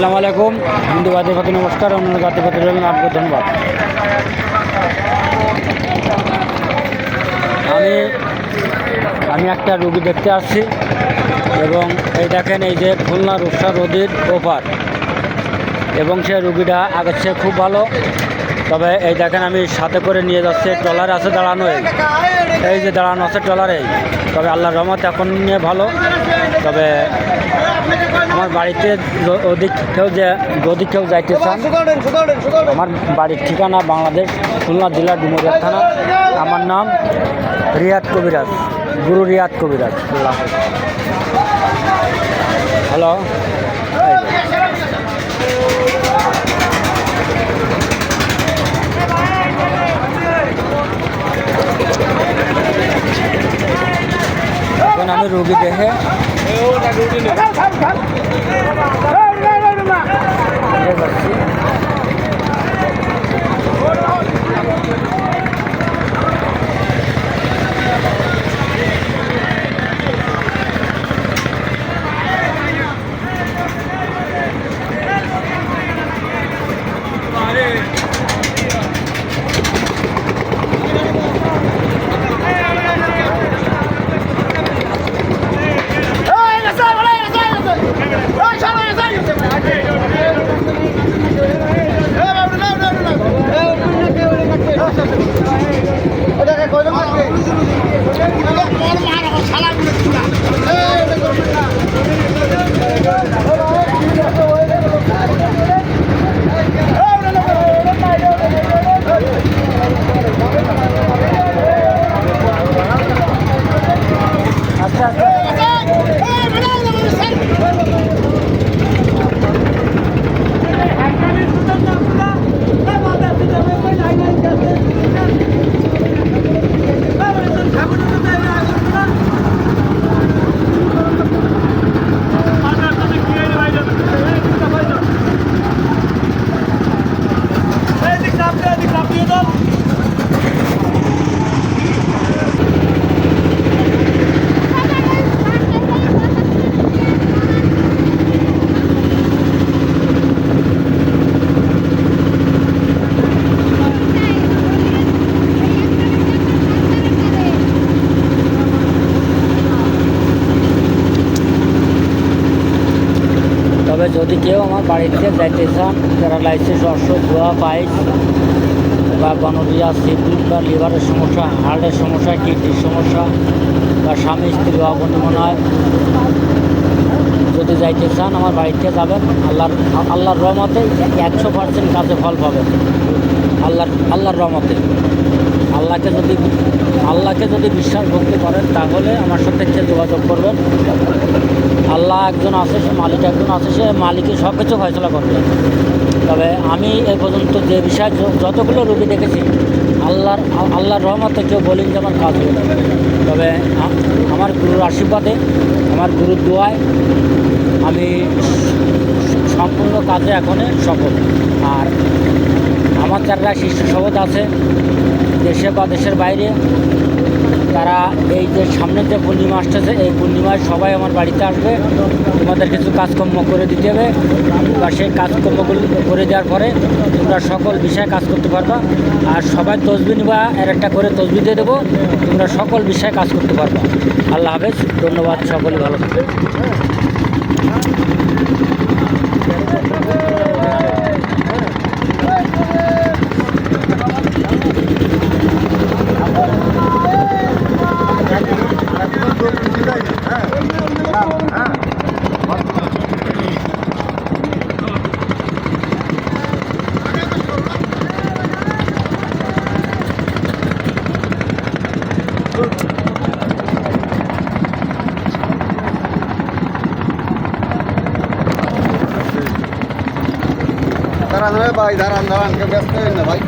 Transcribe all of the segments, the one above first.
আসসালামু আলাইকুম। হিন্দু জাতি পাতি নমস্কার অন্য জাতি পাতি রইলেন আপনাকে ধন্যবাদ। আমি আমি একটা রুগী দেখতে আসছি এবং এই দেখেন এই যে খুলনা রূপসা নদীর ওপার এবং সে রুগীটা আগের চেয়ে খুব ভালো। তবে এই দেখেন আমি সাথে করে নিয়ে যাচ্ছি, ট্রলার আছে দাঁড়ানো এই। এই যে দাঁড়ানো আছে ট্রলারে। তবে আল্লাহর রহমত এখন নিয়ে ভালো। তবে আমার বাড়িতে ওদিক কেউ যে যদি কেউ যাইতে চান আমার বাড়ির ঠিকানা বাংলাদেশ খুলনা জেলা ডুমুরিয়া থানা। আমার নাম রিয়াদ কবিরাজ গুরু রিয়াদ কবিরাজ। আল্লাহ হ্যালো। আমি রুগী দেখে যদি কেউ আমার বাড়িতে যাইতে চান প্যারালাইসিস অশ্ব ধোয়া পাইস বা গনোরিয়া সিপিং বা লিভারের সমস্যা হার্টের সমস্যা কিডনির সমস্যা বা স্বামী স্ত্রী অবনিমনায় যদি যাইতে চান আমার বাড়িতে যাবেন। আল্লাহর আল্লাহর রহমতে একশো পার্সেন্ট কাজে ফল পাবেন। আল্লাহর আল্লাহর রহমতে আল্লাহকে যদি আল্লাহকে যদি বিশ্বাস ভক্তি করেন, তাহলে আমার সাথে একটু যোগাযোগ করবেন। আল্লাহ একজন আছে, সে মালিক একজন আছে, সে মালিকের সব কিছু ফয়সলা করবে। তবে আমি এই পর্যন্ত যে বিষয় যতগুলো রুগী দেখেছি, আল্লাহর আল্লাহর রহমতে কেউ বলেন যে আমার কাজ হয়ে তবে আমার গুরুর আশীর্বাদে, আমার গুরুর দোয়ায় আমি সম্পূর্ণ কাজে এখনে সফল। আর যারা শিষ্য আছে, দেশে বা দেশের বাইরে। তারা এই যে সামনের যে পূর্ণিমা আসতেছে, এই পূর্ণিমায় সবাই আমার বাড়িতে আসবে। তোমাদের কিছু কাজকর্ম করে দিতে হবে। বা সেই কাজকর্মগুলো করে দেওয়ার পরে তোমরা সকল বিষয়ে কাজ করতে পারবা। আর সবাই তসবি নিবা এর একটা করে তসবি দিয়ে দেবো। তোমরা সকল বিষয়ে কাজ করতে পারবা। আল্লাহ হাফেজ, ধন্যবাদ সকলে ভালো থাকবে ভাই দাঁড়ান দাঁড়ান কেউ ব্যস্ত হবেন না ভাই।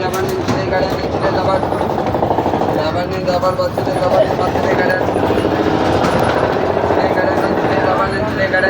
আবার গাড়ি ছেলে দাবার দাবার নিয়ে দাবার বাচ্চাদের দাবার বাচ্চাদের গাড়ি ছেলে গাড়ি ছেলে গাড়ি ছেলে গাড়ি